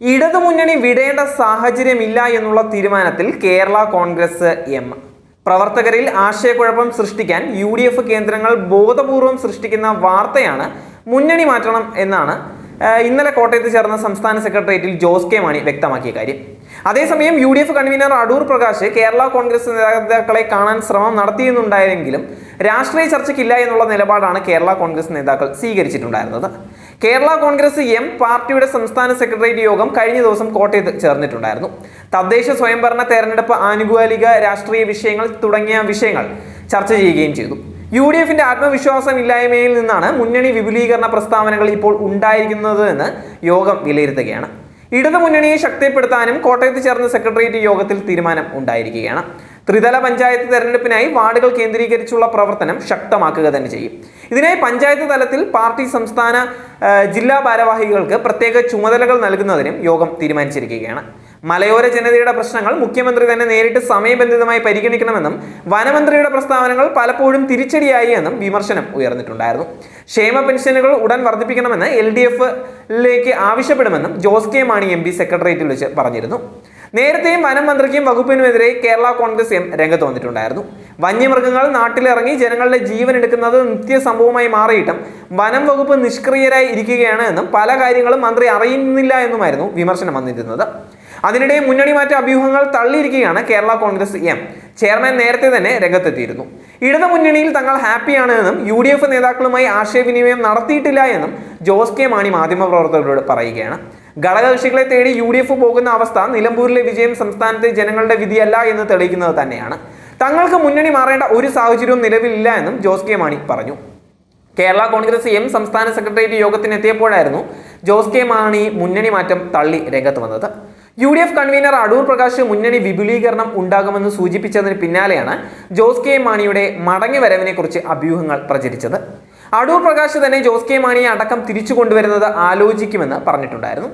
ഇടതുമുന്നണി വിടേണ്ട സാഹചര്യമില്ല എന്നുള്ള തീരുമാനത്തിൽ കേരള കോൺഗ്രസ് എം. പ്രവർത്തകരിൽ ആശയക്കുഴപ്പം സൃഷ്ടിക്കാൻ യു ഡി എഫ് കേന്ദ്രങ്ങൾ ബോധപൂർവം സൃഷ്ടിക്കുന്ന വാർത്തയാണ് മുന്നണി മാറ്റണം എന്നാണ് ഇന്നലെ കോട്ടയത്ത് ചേർന്ന സംസ്ഥാന സെക്രട്ടേറിയറ്റിൽ ജോസ് കെ മാണി വ്യക്തമാക്കിയ കാര്യം. അതേസമയം U D F convenor Adoor Prakash Kerala Congress നേതാക്കളെ കാണാൻ ശ്രമം നടത്തിയെന്നുണ്ടായെങ്കിലും രാഷ്ട്രീയ ചർച്ചയ്ക്കില്ല എന്നുള്ള നിലപാടാണ് കേരള കോൺഗ്രസ് നേതാക്കൾ സ്വീകരിച്ചിട്ടുണ്ടായിരുന്നത്. കേരള കോൺഗ്രസ് എം പാർട്ടിയുടെ സംസ്ഥാന സെക്രട്ടേറിയറ്റ് യോഗം കഴിഞ്ഞ ദിവസം കോട്ടയത്ത് ചേർന്നിട്ടുണ്ടായിരുന്നു. തദ്ദേശ സ്വയംഭരണ തെരഞ്ഞെടുപ്പ് ആനുകൂലിക രാഷ്ട്രീയ വിഷയങ്ങൾ തുടങ്ങിയ വിഷയങ്ങൾ ചർച്ച ചെയ്യുകയും ചെയ്തു. യു ഡി എഫിന്റെ ആത്മവിശ്വാസം ഇല്ലായ്മയിൽ നിന്നാണ് മുന്നണി വിപുലീകരണ പ്രസ്താവനകൾ ഇപ്പോൾ ഉണ്ടായിരിക്കുന്നത് എന്ന് യോഗം വിലയിരുത്തുകയാണ്. ഇടതു മുന്നണിയെ ശക്തിപ്പെടുത്താനും കോട്ടയത്ത് ചേർന്ന സെക്രട്ടേറിയറ്റ് യോഗത്തിൽ തീരുമാനം ഉണ്ടായിരിക്കുകയാണ്. ത്രിതല പഞ്ചായത്ത് തെരഞ്ഞെടുപ്പിനായി വാർഡുകൾ കേന്ദ്രീകരിച്ചുള്ള പ്രവർത്തനം ശക്തമാക്കുക തന്നെ ചെയ്യും. ഇതിനായി പഞ്ചായത്ത് തലത്തിൽ പാർട്ടി സംസ്ഥാന ജില്ലാ ഭാരവാഹികൾക്ക് പ്രത്യേക ചുമതലകൾ നൽകുന്നതിനും യോഗം തീരുമാനിച്ചിരിക്കുകയാണ്. മലയോര ജനതയുടെ പ്രശ്നങ്ങൾ മുഖ്യമന്ത്രി തന്നെ നേരിട്ട് സമയബന്ധിതമായി പരിഗണിക്കണമെന്നും വനമന്ത്രിയുടെ പ്രസ്താവനകൾ പലപ്പോഴും തിരിച്ചടിയായി എന്നും വിമർശനം ഉയർന്നിട്ടുണ്ടായിരുന്നു. ക്ഷേമ പെൻഷനുകൾ ഉടൻ വർദ്ധിപ്പിക്കണമെന്ന് എൽ ഡി എഫിലേക്ക് ആവശ്യപ്പെടുമെന്നും Jose K Mani M P സെക്രട്ടേറിയറ്റിൽ വെച്ച് പറഞ്ഞിരുന്നു. നേരത്തെയും വനം മന്ത്രിക്കും വകുപ്പിനുമെതിരെ കേരള കോൺഗ്രസ് എം രംഗത്ത് വന്നിട്ടുണ്ടായിരുന്നു വന്യമൃഗങ്ങൾ നാട്ടിലിറങ്ങി ജനങ്ങളുടെ ജീവൻ എടുക്കുന്നത് നിത്യ സംഭവമായി മാറിയിട്ടും വനം വകുപ്പ് നിഷ്ക്രിയരായി ഇരിക്കുകയാണ് എന്നും പല കാര്യങ്ങളും മന്ത്രി അറിയുന്നില്ല എന്നുമായിരുന്നു വിമർശനം വന്നിരുന്നത്. അതിനിടെ മുന്നണി മാറ്റ അഭ്യൂഹങ്ങൾ തള്ളിയിരിക്കുകയാണ് കേരള കോൺഗ്രസ് എം. ചെയർമാൻ നേരത്തെ തന്നെ രംഗത്തെത്തിയിരുന്നു. ഇടതു മുന്നണിയിൽ തങ്ങൾ ഹാപ്പിയാണ് എന്നും യു ഡി എഫ് നേതാക്കളുമായി ആശയവിനിമയം നടത്തിയിട്ടില്ല എന്നും ജോസ് കെ മാണി മാധ്യമപ്രവർത്തകരോട് പറയുകയാണ്. ഘടകകക്ഷികളെ തേടി യു ഡി എഫ് പോകുന്ന അവസ്ഥ നിലമ്പൂരിലെ വിജയം സംസ്ഥാനത്തെ ജനങ്ങളുടെ വിധിയല്ല എന്ന് തെളിയിക്കുന്നത് തന്നെയാണ്. തങ്ങൾക്ക് മുന്നണി മാറേണ്ട ഒരു സാഹചര്യവും നിലവിലില്ല എന്നും ജോസ് കെ മാണി പറഞ്ഞു. കേരള കോൺഗ്രസ് എം സംസ്ഥാന സെക്രട്ടേറിയറ്റ് യോഗത്തിനെത്തിയപ്പോഴായിരുന്നു ജോസ് കെ മാണി മുന്നണി മാറ്റം തള്ളി രംഗത്ത് വന്നത്. U D F convenor Adoor Prakash മുന്നണി വിപുലീകരണം ഉണ്ടാകുമെന്ന് സൂചിപ്പിച്ചതിന് പിന്നാലെയാണ് ജോസ് കെ മാണിയുടെ മടങ്ങി വരവിനെ കുറിച്ച് അഭ്യൂഹങ്ങൾ പ്രചരിച്ചത്. അടൂർ പ്രകാശ് തന്നെ ജോസ് കെ മാണിയെ അടക്കം തിരിച്ചു കൊണ്ടുവരുന്നത് ആലോചിക്കുമെന്ന് പറഞ്ഞിട്ടുണ്ടായിരുന്നു.